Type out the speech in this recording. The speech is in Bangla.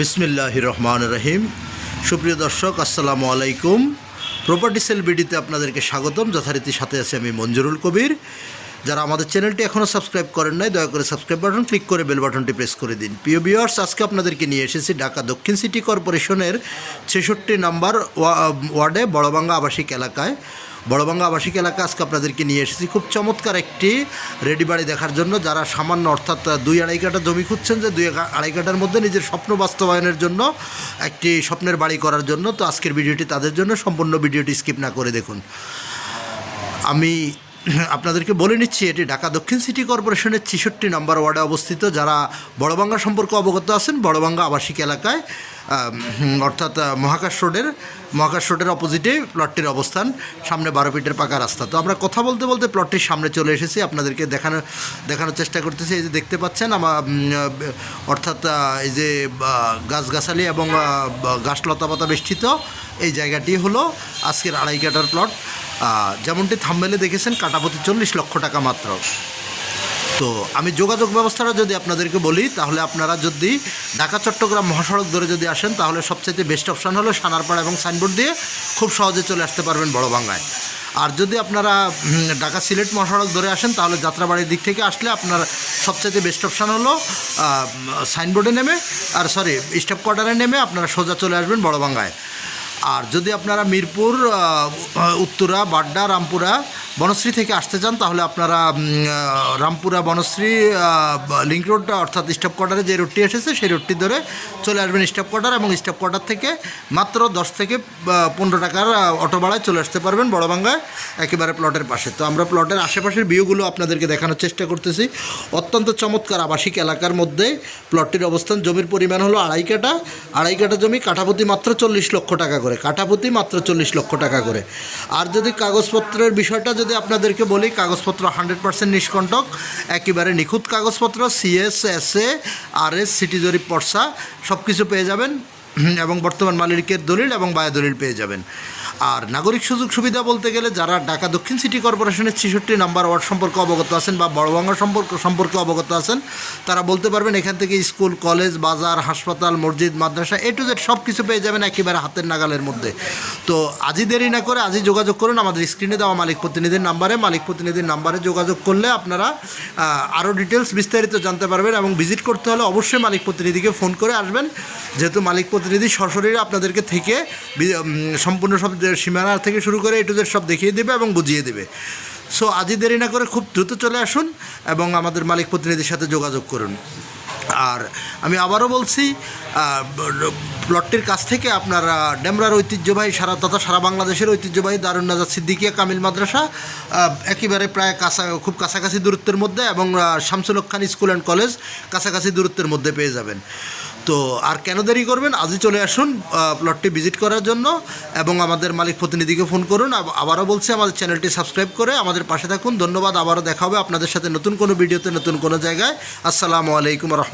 বিসমিল্লাহ রহমান রহিম সুপ্রিয় দর্শক, আসসালামু আলাইকুম। প্রপার্টি সেল বিডিতে আপনাদেরকে স্বাগতম। যথারীতি সাথে আছে আমি মঞ্জুরুল কবির। যারা আমাদের চ্যানেলটি এখনও সাবস্ক্রাইব করেন নাই, দয়া করে সাবস্ক্রাইব বাটন ক্লিক করে বেল বাটনটি প্রেস করে দিন। প্রিয় ভিউয়ার্স আজকে আপনাদেরকে নিয়ে এসেছি ঢাকা দক্ষিণ সিটি কর্পোরেশনের ছেষট্টি নাম্বার ওয়া- ওয়ার্ডে বড়বাঙ্গা আবাসিক এলাকায়। বড়বাঙ্গা আবাসিক এলাকা আজকে আপনাদেরকে নিয়ে এসেছি। খুব চমৎকার একটি রেডি বাড়ি দেখার জন্য, যারা সামান্য অর্থাৎ দুই আড়াই কাঠা জমি খুঁজছেন যে দুই আড়াই কাটার মধ্যে নিজের স্বপ্ন বাস্তবায়নের জন্য একটি স্বপ্নের বাড়ি করার জন্য। তো আজকের ভিডিওটি তাদের জন্য, সম্পূর্ণ ভিডিওটি স্কিপ না করে দেখুন। আমি আপনাদেরকে বলে নিচ্ছি, এটি ঢাকা দক্ষিণ সিটি কর্পোরেশনের ছেষট্টি নম্বর ওয়ার্ডে অবস্থিত, যারা বড়বাঙ্গা সম্পর্কে অবগত আছেন, বড়বাঙ্গা আবাসিক এলাকায় অর্থাৎ মহাকাশ রোডের মহাকাশ রোডের অপোজিটে প্লটটির অবস্থান, সামনে বারো ফিটের পাকা রাস্তা। তো আমরা কথা বলতে বলতে প্লটটির সামনে চলে এসেছি, আপনাদেরকে দেখানো, দেখানোর চেষ্টা করতেছি। এই যে দেখতে পাচ্ছেন, আমার অর্থাৎ এই যে গাছগাছালি এবং গাছ লতাপাতা বেষ্টিত, এই জায়গাটি হলো আজকের আড়াই কাটার প্লট। যেমনটি থাম্বেলে দেখেছেন কাটাপতি চল্লিশ লক্ষ টাকা মাত্র। তো আমি যোগাযোগ ব্যবস্থাটা যদি আপনাদেরকে বলি, তাহলে আপনারা যদি ঢাকা, চট্টগ্রাম, মহাসড়ক ধরে যদি আসেন, তাহলে সবচেয়ে বেস্ট অপশান হলো সানারপাড়া এবং সাইনবোর্ড দিয়ে খুব সহজে চলে আসতে পারবেন বড়বাঙ্গায় আর যদি আপনারা ঢাকা সিলেট, মহাসড়ক ধরে আসেন, তাহলে যাত্রাবাড়ির দিক থেকে আসলে আপনার সবচেয়ে বেস্ট অপশান হলো সাইনবোর্ডে নেমে, আর সরি স্টাফ কোয়ার্টারে নেমে আপনারা সোজা চলে আসবেন বড়বাঙ্গায় আর যদি আপনারা মিরপুর উত্তরা বাড্ডা রামপুরা বনশ্রী থেকে আসতে চান, তাহলে আপনারা রামপুরা বনশ্রী লিঙ্ক রোডটা অর্থাৎ স্টাফ কোয়ার্টারে যে রোডটি এসেছে, সেই রোডটি ধরে চলে আসবেন স্টপ কোয়ার্টার এবং স্টাফ কোয়ার্টার থেকে মাত্র দশ থেকে পনেরো টাকার অটো ভাড়ায় চলে আসতে পারবেন বড়বাঙ্গায় একেবারে প্লটের পাশে। তো আমরা প্লটের আশেপাশের ভিউগুলো আপনাদেরকে দেখানোর চেষ্টা করতেছি। অত্যন্ত চমৎকার আবাসিক এলাকার মধ্যে প্লটটির অবস্থান। জমির পরিমাণ হলো আড়াই কাটা আড়াই কাটা জমি কাঠাপতি মাত্র চল্লিশ লক্ষ টাকা করে। কাঠাপতি মাত্র চল্লিশ লক্ষ টাকা করে। আর যদি কাগজপত্রের বিষয়টা যদি আপনাদেরকে বলি, কাগজপত্র হান্ড্রেড পার্সেন্ট নিষ্কণ্টক, একেবারে নিখুঁত কাগজপত্র CS S A R S city জরিপ, পর্সা সব কিছু পেয়ে যাবেন। এবং বর্তমান মালিকের দলিল এবং বায়া দলিল পেয়ে যাবেন। আর নাগরিক সুযোগ সুবিধা বলতে গেলে যারা ঢাকা দক্ষিণ সিটি কর্পোরেশনের ছেষট্টি নাম্বার ওয়ার্ড সম্পর্কে অবগত আছেন বা বড়বাংলা সম্পর্ক সম্পর্কে অবগত আছেন, তারা বলতে পারবেন এখান থেকে স্কুল, কলেজ, বাজার, হাসপাতাল, মসজিদ, মাদ্রাসা এ টু জেড সব কিছু পেয়ে যাবেন একেবারে হাতের নাগালের মধ্যে। তো আজই দেরি না করে আজই যোগাযোগ করুন, আমাদের স্ক্রিনে দেওয়া মালিক প্রতিনিধির নাম্বারে। মালিক প্রতিনিধির নাম্বারে যোগাযোগ করলে আপনারা আরও ডিটেলস বিস্তারিত জানতে পারবেন এবং ভিজিট করতে হলে অবশ্যই মালিক প্রতিনিধিকে ফোন করে আসবেন। যেহেতু মালিক প্রতিনিধি সশরীরে আপনাদেরকে থেকে সম্পূর্ণ সব যে সীমানা থেকে শুরু করে এ টু সব দেখিয়ে দেবে এবং বুঝিয়ে দেবে। সো আজই দেরি না করে খুব দ্রুত চলে আসুন এবং আমাদের মালিক প্রতিনিধির সাথে যোগাযোগ করুন। আর আমি আবারও বলছি প্লটটির কাছ থেকে আপনার ডেমরার ঐতিহ্যবাহী সারা তথা সারা বাংলাদেশের ঐতিহ্যবাহী দারুণ নাজার সিদ্দিকিয়া কামিল মাদ্রাসা একেবারে প্রায় কাছা, খুব কাছাকাছি দূরত্বের মধ্যে এবং Shamsul Khan school and college কাছাকাছি দূরত্বের মধ্যে পেয়ে যাবেন। তো আর কেন দেরি করবেন? আজই চলে আসুন প্লটটি ভিজিট করার জন্য এবং আমাদের মালিক প্রতিনিধিকে ফোন করুন। আব- আবারও বলছি, আমাদের চ্যানেলটি সাবস্ক্রাইব করে আমাদের পাশে থাকুন। ধন্যবাদ, আবারও দেখা হবে আপনাদের সাথে নতুন কোনো ভিডিওতে, নতুন কোনো জায়গায়। আসসালামু আলাইকুম রহমতুল্লাহ।